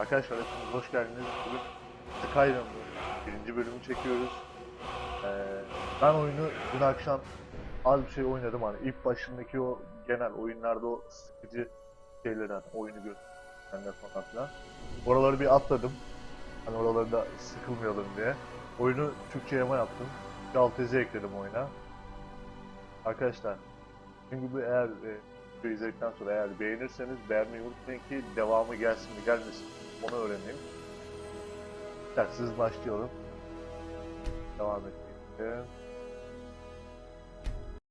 Arkadaşlar hepiniz hoş geldiniz. Bugün Skyrim'ın birinci bölümü çekiyoruz. Ee, ben oyunu dün akşam az bir şey oynadım hani ilk başındaki o genel oyunlarda o sıkıcı şeyleri hani oyunu göstermenler falan filan. Oraları bir atladım. Hani oraları da sıkılmayalım diye. Oyunu Türkçe yama yaptım. Yazı ekledim oyuna. Arkadaşlar çünkü bu eğer e, izledikten sonra eğer beğenirseniz beğenmeyi unutmayın ki devamı gelsin mi gelmesin onu öğreneyim. Dersiz başlayalım. Devam etmeye.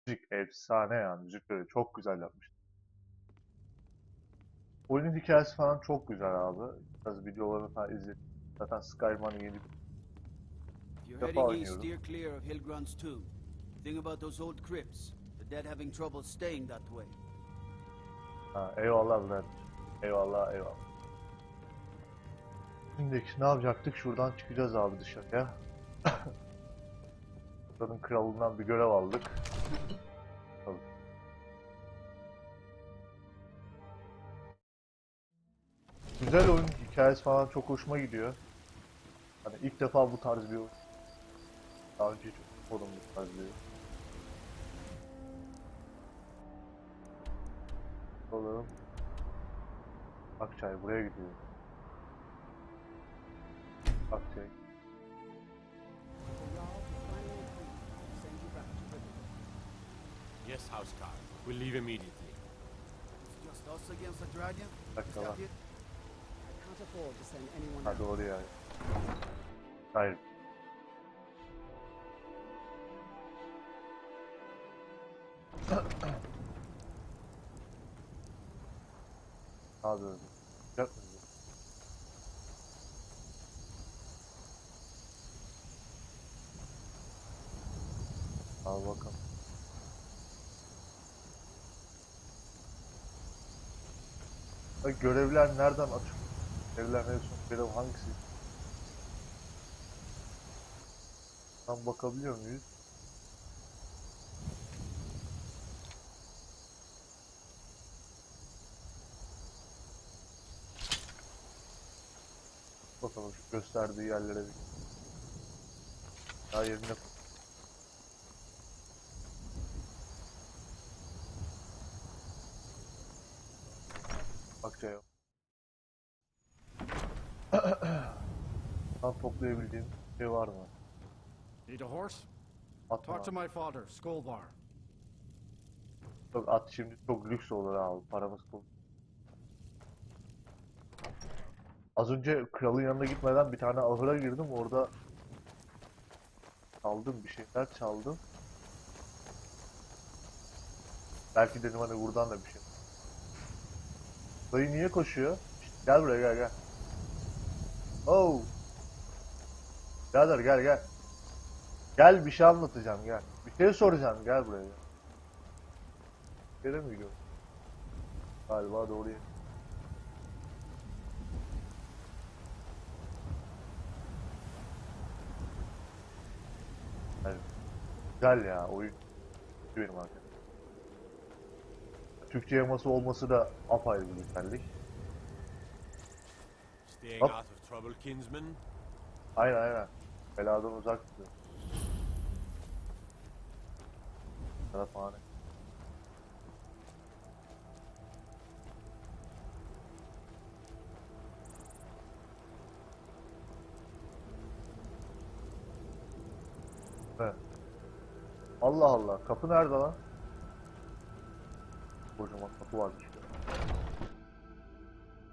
Müzik efsane yani müzikleri çok güzel yapmış. Oyunun hikayesi falan çok güzel abi. Biraz videolarını falan izledim. Zaten Skyrim'in yeni bir Defa oynuyorum. Think about those old crypts. The dead having trouble staying that way. Ha, eyvallah Bülent. Eyvallah eyvallah. Şimdi ne yapacaktık? Şuradan çıkacağız abi dışarıya. Buranın kralından bir görev aldık. Güzel oyun hikayesi falan çok hoşuma gidiyor. Hani ilk defa bu tarz bir oyun. Daha önce oldum bu tarz bir oyun. Oğlum. Akçay buraya gidiyor. Akçay. Yes, Housecar. We'll leave immediately. It's just us against the dragon? Dakika Is that var. I can't afford to send anyone Ha else. doğru yani. Hayır. Ne yapıyorsun? Bak görevler nereden açıyor? Görevler ne son görev hangisi? Tam bakabiliyor muyuz? Bakalım şu gösterdiği yerlere bir. Daha yerine Bakacağım. Tam toplayabildiğim şey var mı? Need a horse? At Talk to my father, Skolvar. Yok at şimdi çok lüks olur abi. Paramız çok. Az önce kralın yanına gitmeden bir tane ahıra girdim. Orada çaldım bir şeyler çaldım. Belki dedim hani buradan da bir şey. Dayı niye koşuyor? Gel buraya gel gel. Oh. Birader gel gel. Gel bir şey anlatacağım gel. Bir şey soracağım gel buraya gel. Yere mi gidiyor? Galiba doğru yer. Güzel ya oyun. Benim arkadaşım. Türkçe yaması olması da apayrı bir güzellik. Hop. Aynen aynen. Beladan uzak tutuyor. Tarafhane. Evet. Allah Allah. Kapı nerede lan? Kocaman kapı varmış.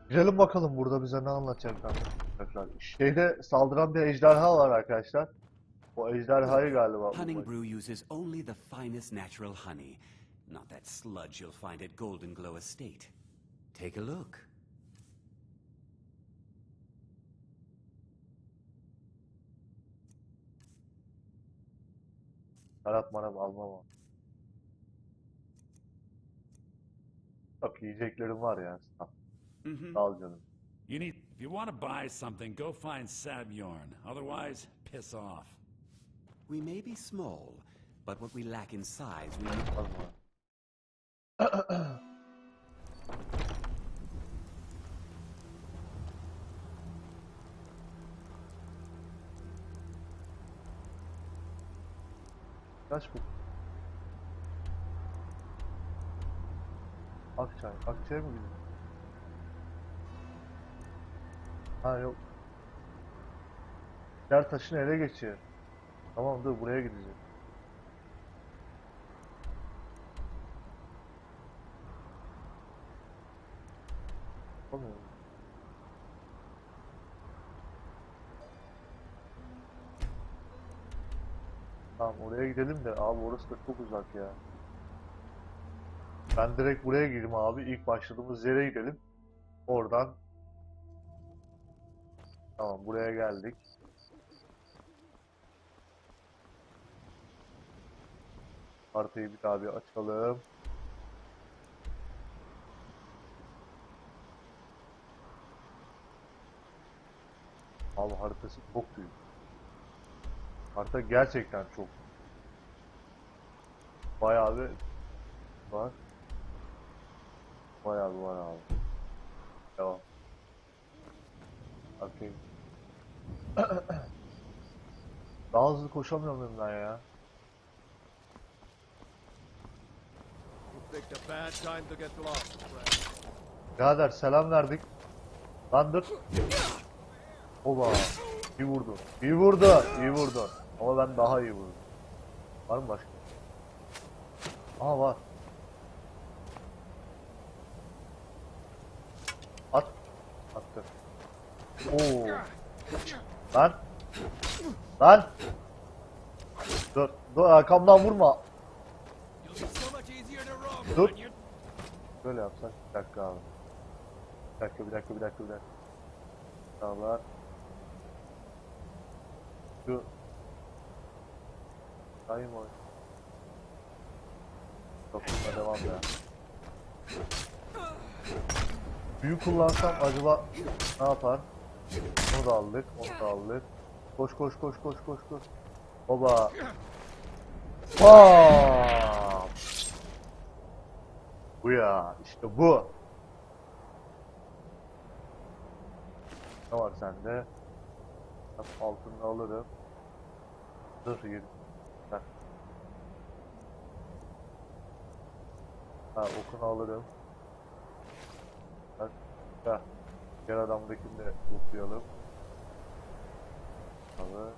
Girelim bakalım burada bize ne anlatacaklar. Şeyde saldıran bir ejderha var arkadaşlar. O ejderhayı galiba. Hunning Brew uses only the finest natural honey, not that sludge you'll find at Golden Glow Estate. Take a look. Şarap marap almam Yiyeceklerim var ya. Mhm. sağ ol canım. You need. If you want to buy something, go find Sabjorn. Otherwise, piss off. We may be small, but what we lack in size, we need up for. Kaç bu? Akçay. Akçay'a mı gidiyor? Ha yok. Yer taşını ele geçiyor. Tamam dur buraya gideceğiz. Olmuyor. Tamam oraya gidelim de abi orası da çok uzak ya. Ben direkt buraya gireyim abi. İlk başladığımız yere gidelim. Oradan Tamam buraya geldik. Haritayı bir daha bir açalım. Abi haritası çok büyük. Harita gerçekten çok. Bayağı bir var. Bayağı bir var abi. Devam. Okey. Daha hızlı koşamıyorum muyum ben ya? Birader selam verdik. Lan dur. Oba. İyi vurdu. İyi vurdu. İyi vurdu. Ama ben daha iyi vurdum. Var mı başka? Aha var. At. Attı. Oo. Lan. Lan. Dur. Dur arkamdan vurma. Dur. Böyle yapsak. Bir dakika abi. Bir dakika, bir dakika, bir dakika, bir dakika. Sağlar. Şu. Sayın mı? Toplumda devam ya. Büyü kullansam acaba ne yapar? Onu da aldık, onu da aldık. Koş koş koş koş koş koş. Baba. Bam! Bu ya, işte bu. Ne var sende? Altını alırım. Dur yedim. Heh. Ha okunu alırım. Bak. Heh. Diğer adamdakini de lootlayalım. Alır.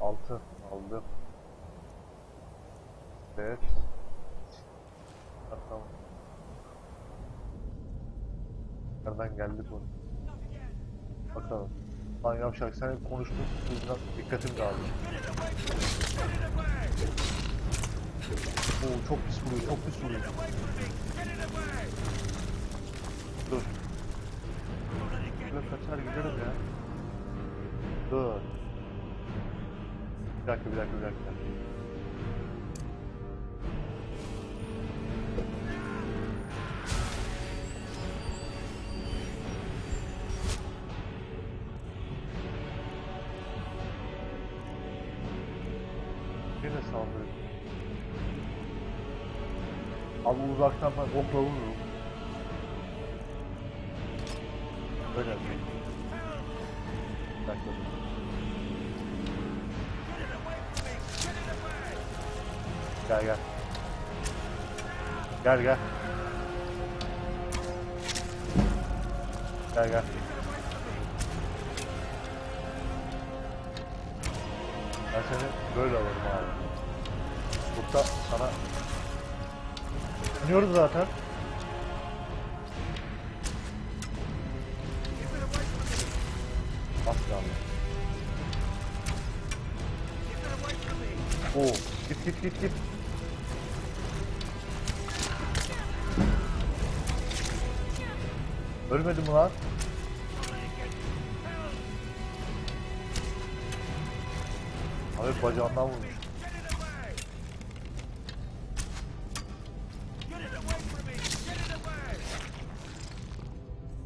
Altın aldım. Ha, Tamam. Nereden geldi bu? Bakalım. Lan yavşak sen hep konuştun yüzünden dikkatim dağıldı. Oo çok pis vuruyor, çok pis vuruyor. Dur. Şöyle kaçar giderim ya. Dur. Bir dakika, bir dakika, bir dakika. Yine saldırıyor. Abi uzaktan ben okla vururum. Gel gel. Gel gel. Gel gel. Ben seni böyle alırım abi. Burada sana Biliyorum zaten. Asla. Oo, git git git git. Ölmedi mi lan? Abi bacağından vurmuş.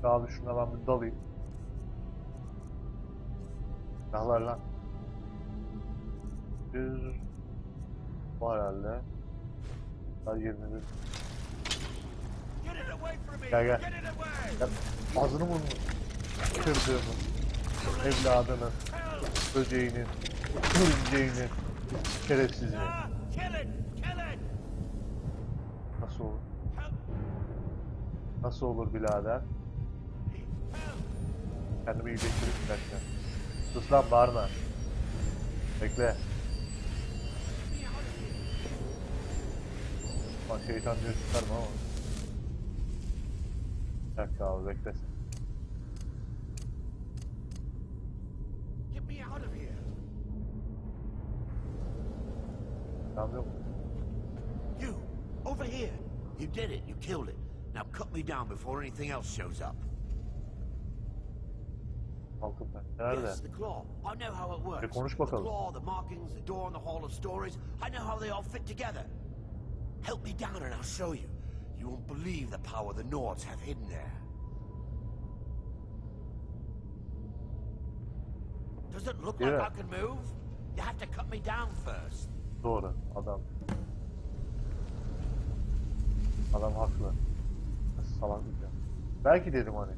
Abi şuna ben bir dalayım. Dağlar lan. Bir var herhalde. Daha 21. Gel gel. Gel. Ağzını burnunu kırdığımı, evladını, böceğini, örümceğini, Şerefsiz mi? Kill it! Kill it! Nasıl olur? Nasıl olur birader? Kendimi iyileştirip bir dakika. Sus lan bağırma. Bekle. Lan şeytan diyor çıkarma ama. Bir dakika abi bekle sen. Get me out of here! Tamam yok mu? You, over here. You did it. You killed it. Now cut me down before anything else shows up. Altında. Nerede? Yes, the claw. I know how it works. Konuş The claw, the markings, the door, and the hall of stories. I know how they all fit together. Help me down and I'll show you. You won't believe the power the Nords have hidden there. Does it look Yeah. like I can move? You have to cut me down first. Doğru. Adam. Adam haklı. Salaklık ya. Belki dedim hani.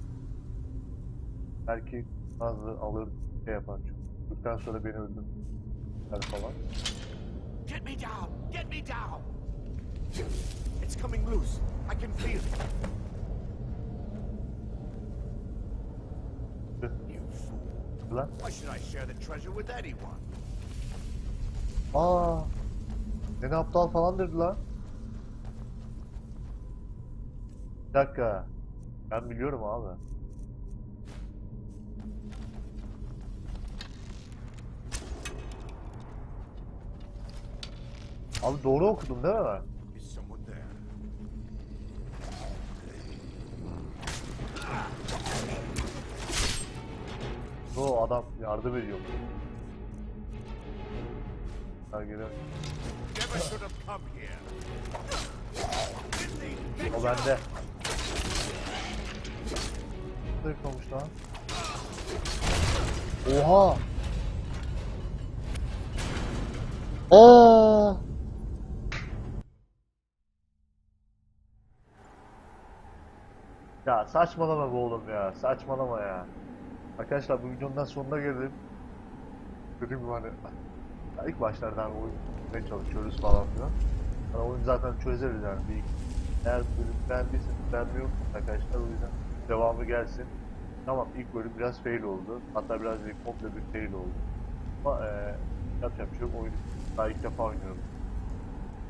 Belki Nazlı alır şey yapar. Çünkü sonra beni öldürür falan. Get me down! Get me down! It's coming loose. I can feel it. You fool. Lan. Why should I share the treasure with anyone? Aa. Beni aptal falan dedi lan. Bir dakika. Ben biliyorum abi. Abi doğru okudum değil mi ben? Adam yardım ediyor. Ha geliyor. O bende. Zırh olmuş lan. Oha! Aa! Ya saçmalama bu oğlum ya. Saçmalama ya. Arkadaşlar bu videonun sonuna geldim. Dedim gibi hani ilk başlardan oyun ne çalışıyoruz falan filan. Hani oyunu zaten çözeriz yani. Bir, eğer bölüm beğendiyseniz beğenmiyor arkadaşlar o yüzden devamı gelsin. Tamam ilk bölüm biraz fail oldu. Hatta biraz değil komple bir fail oldu. Ama eee yapacak bir şey yok. Oyunu daha ilk defa oynuyorum.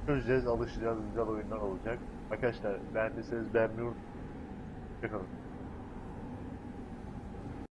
Çözeceğiz, alışacağız, güzel oyunlar olacak. Arkadaşlar beğendiyseniz unutmayın. Hoşçakalın.